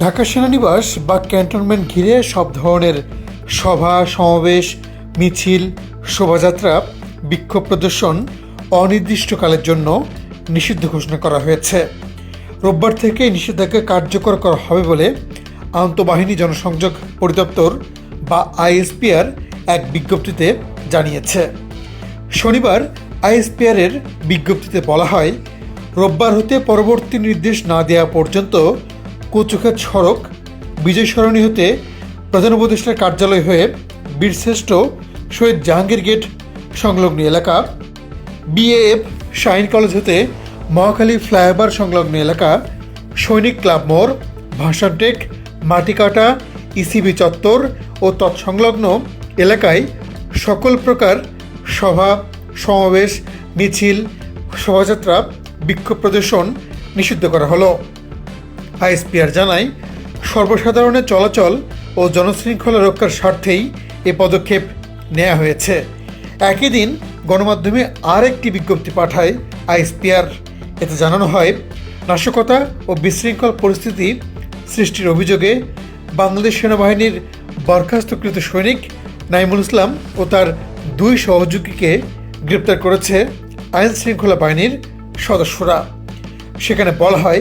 ঢাকা সেনানিবাস বা ক্যান্টনমেন্ট ঘিরে সব ধরনের সভা, সমাবেশ, মিছিল, শোভাযাত্রা, বিক্ষোভ প্রদর্শন অনির্দিষ্টকালের জন্য নিষিদ্ধ ঘোষণা করা হয়েছে। রোববার থেকে নিষেধাজ্ঞা কার্যকর করা হবে বলে আন্তঃবাহিনী জনসংযোগ পরিদপ্তর বা আইএসপিআর এক বিজ্ঞপ্তিতে জানিয়েছে। শনিবার আইএসপিআরের বিজ্ঞপ্তিতে বলা হয়, রোববার হতে পরবর্তী নির্দেশ না দেওয়া পর্যন্ত কচুখাত সড়ক বিজয় সরণী হতে প্রধান উপদেষ্টার কার্যালয় হয়ে বীরশ্রেষ্ঠ শহীদ জাহাঙ্গীর গেট সংলগ্ন এলাকা বিএএফ শাইন কলেজ হতে মহাখালী ফ্লাইওভার সংলগ্ন এলাকা, সৈনিক ক্লাব মোড় ভাষানটেক মাটিকাটা ইসিবি চত্বর ও তৎসংলগ্ন এলাকায় সকল প্রকার সভা, সমাবেশ, মিছিল, শোভাযাত্রা, বিক্ষোভ প্রদর্শন নিষিদ্ধ করা হলো। আইএসপিআর জানায় সর্বসাধারণের চলাচল ও জনশৃঙ্খলা রক্ষার স্বার্থেই এ পদক্ষেপ নেওয়া হয়েছে। একই দিন গণমাধ্যমে আর একটি বিজ্ঞপ্তি পাঠায় আইএসপিআর এতে জানানো হয়, নাশকতা ও বিশৃঙ্খল পরিস্থিতি সৃষ্টির অভিযোগে বাংলাদেশ সেনাবাহিনীর বরখাস্তকৃত সৈনিক নাইমুল ইসলাম ও তার দুই সহযোগীকে গ্রেপ্তার করেছে আইন শৃঙ্খলা বাহিনীর সদস্যরা। সেখানে বলা হয়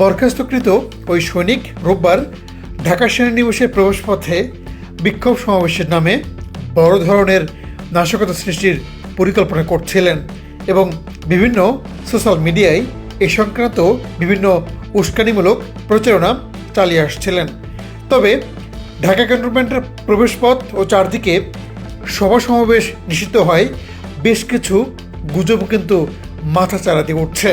বরখাস্তকৃত ওই সৈনিক রোববার ঢাকা সেনানিবাসের প্রবেশপথে বিক্ষোভ সমাবেশের নামে বড় ধরনের নাশকতা সৃষ্টির পরিকল্পনা করছিলেন এবং বিভিন্ন সোশ্যাল মিডিয়ায় এ সংক্রান্ত বিভিন্ন উস্কানিমূলক প্রচারণা চালিয়ে আসছিলেন। তবে ঢাকা ক্যান্টনমেন্টের প্রবেশপথ ও চারদিকে সভা সমাবেশ নিষিদ্ধ হয়, বেশ কিছু গুজব কিন্তু মাথা চাড়াতে উঠছে।